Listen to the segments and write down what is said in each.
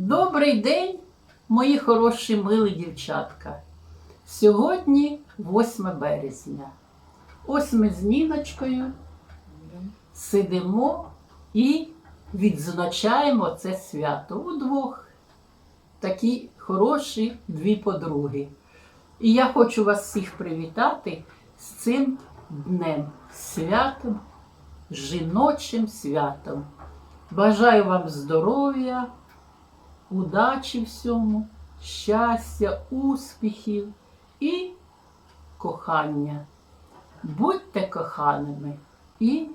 Добрий день, мої хороші милі дівчатка. Сьогодні 8 березня. Ось ми з Ніночкою сидимо і відзначаємо це свято удвох. Такі хороші дві подруги. І я хочу вас всіх привітати з цим днем, святом, жіночим святом. Бажаю вам здоров'я, удачі всьому, щастя, успіхів і кохання. Будьте коханими і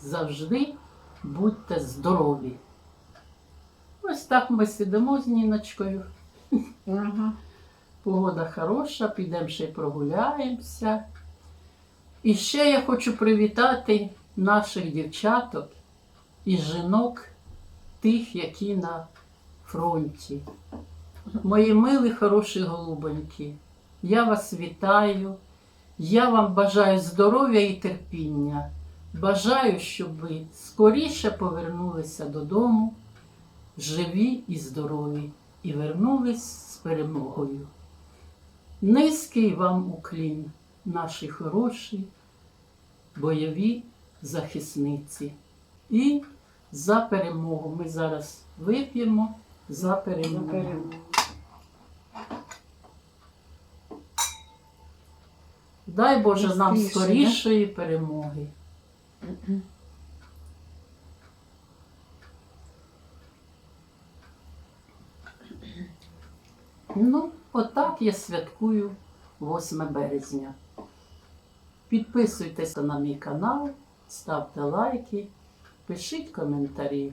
завжди будьте здорові. Ось так ми сидимо з Ніночкою. Ага. Погода хороша, підемо ще й прогуляємося. І ще я хочу привітати наших дівчаток і жінок, тих, які на фронті. Мої милі, хороші голубоньки, я вас вітаю. Я вам бажаю здоров'я і терпіння. Бажаю, щоб ви скоріше повернулися додому, живі і здорові, і вернулись з перемогою. Низький вам уклін, наші хороші бойові захисниці. І за перемогу. Ми зараз вип'ємо за перемогу. Дай Боже нам да? скорішої перемоги. Ну, отак я святкую 8 березня. Підписуйтеся на мій канал, ставте лайки, пишіть коментарі.